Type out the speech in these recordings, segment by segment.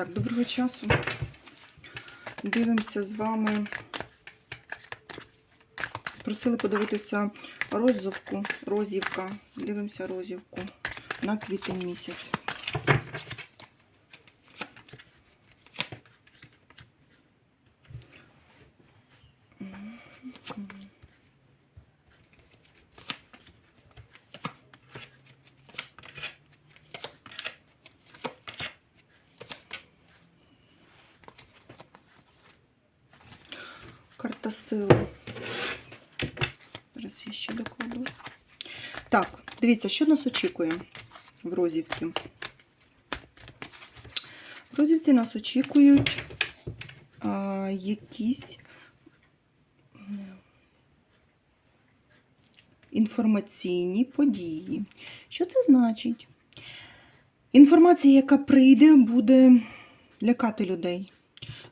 Так, доброго часу. Дивимося з вами. Просили подивитися розівку, розівка. Дивимося розівку на квітень місяць. Сили. Зараз я ще докладу. Так, дивіться, що нас очікує в Розівці. В Розівці нас очікують а, якісь інформаційні події. Що це значить? Інформація, яка прийде, буде лякати людей.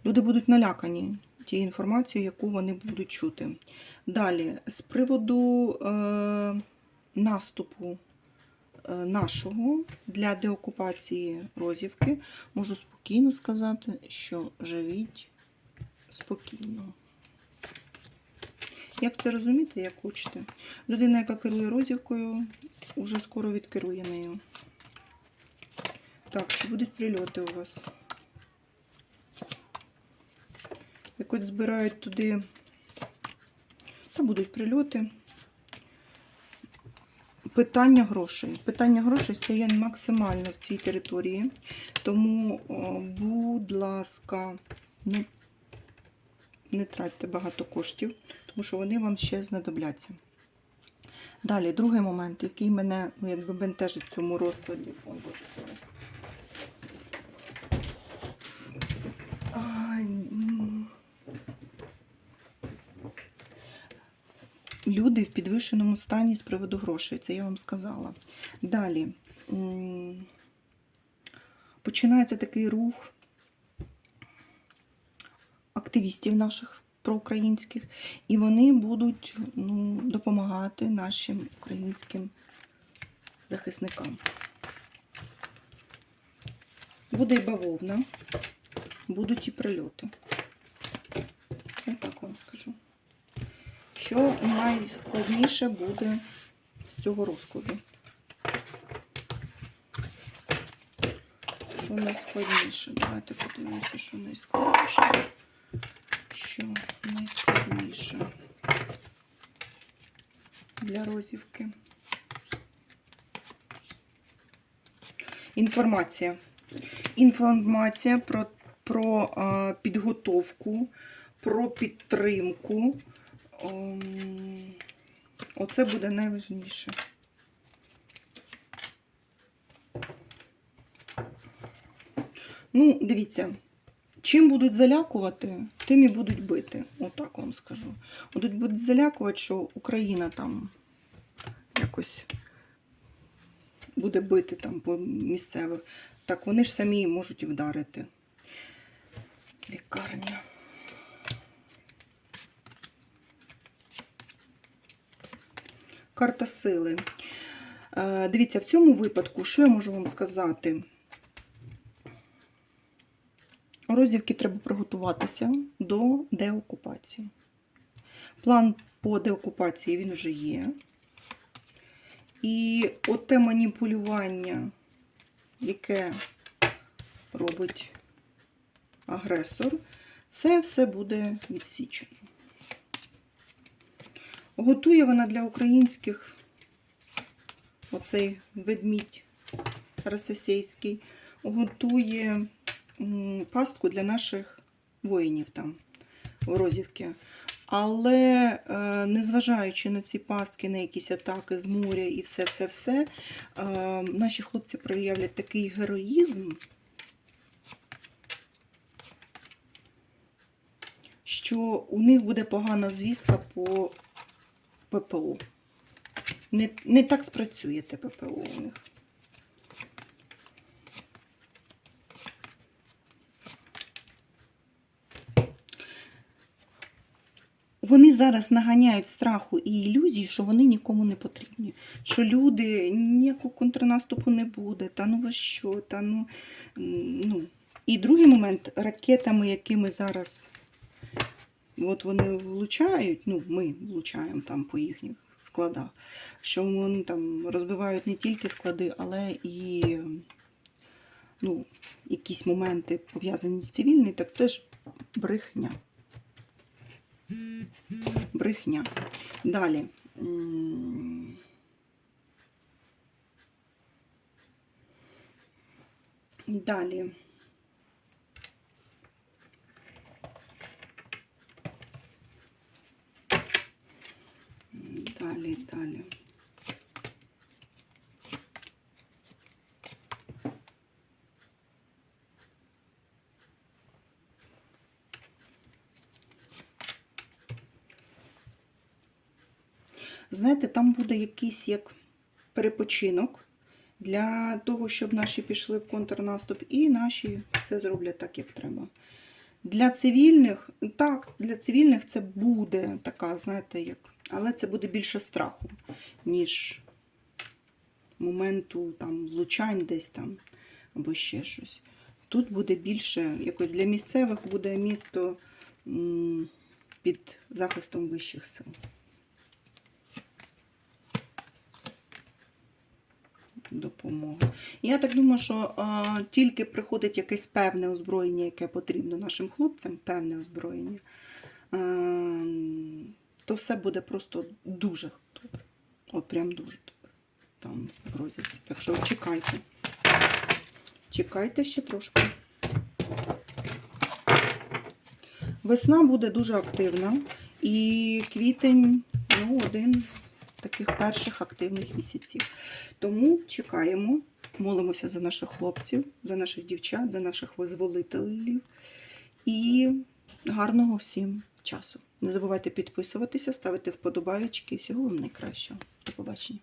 Люди будуть налякані тією інформацією, яку вони будуть чути. Далі, з приводу е, наступу е, нашого для деокупації Розівки, можу спокійно сказати, що живіть спокійно. Як це розуміти, як хочете? Людина, яка керує Розівкою, уже скоро відкерує нею. Так, чи будуть прильоти у вас? Як от збирають туди, та будуть прильоти. Питання грошей. Питання грошей стає максимально в цій території. Тому, будь ласка, не, не тратьте багато коштів, тому що вони вам ще знадобляться. Далі, другий момент, який мене ну, якби бентежить в цьому розкладі. О, Боже, зараз. А, м. Люди в підвищеному стані з приводу грошей, це я вам сказала. Далі починається такий рух активістів наших проукраїнських, і вони будуть ну, допомагати нашим українським захисникам. Буде і бавовна, будуть і прильоти. Я так вам скажу. Що найскладніше буде з цього розкладу? Що найскладніше? Давайте подивимося, що найскладніше. Що найскладніше для розівки. Інформація. Інформація про, про а, підготовку, про підтримку. Оце буде найважніше. Ну, дивіться, чим будуть залякувати, тим і будуть бити. Отак вам скажу. Будуть будуть залякувати, що Україна там якось буде бити там по місцевих. Так вони ж самі можуть і вдарити. Лікарня. Карта сили. Е, Дивіться, в цьому випадку, що я можу вам сказати? Розівки треба приготуватися до деокупації. План по деокупації він вже є. І оте маніпулювання, яке робить агресор, це все буде відсічено. Готує вона для українських оцей ведмідь російський, готує пастку для наших воїнів там в Розівці. Але е, незважаючи на ці пастки, на якісь атаки з моря і все-все-все, е, наші хлопці проявлять такий героїзм, що у них буде погана звістка по ППО. Не, не так спрацює те ППО у них. Вони зараз наганяють страху і ілюзії, що вони нікому не потрібні. Що люди ніякого контрнаступу не буде, та ну ви що, та ну, ну І другий момент ракетами, якими зараз от вони влучають, ну, ми влучаємо там по їхніх складах, що вони там розбивають не тільки склади, але і ну, якісь моменти пов'язані з цивільною, так це ж брехня. Брехня. Далі. Далі. Далі, далі. Знаєте, там буде якийсь як перепочинок для того, щоб наші пішли в контрнаступ, і наші все зроблять так, як треба. Для цивільних, так, для цивільних це буде така, знаєте, як, але це буде більше страху, ніж моменту там влучань десь там або ще щось. Тут буде більше, якось для місцевих буде місто під захистом вищих сил. Допомоги. Я так думаю, що а, тільки приходить якесь певне озброєння, яке потрібно нашим хлопцям, певне озброєння, а, то все буде просто дуже добре. От прям дуже добре. Там розвідці. Так що чекайте. Чекайте ще трошки. Весна буде дуже активна, і квітень ну, один з таких перших активних місяців. Тому чекаємо, молимося за наших хлопців, за наших дівчат, за наших визволителів. І гарного всім часу. Не забувайте підписуватися, ставити вподобаєчки. Всього вам найкращого. До побачення.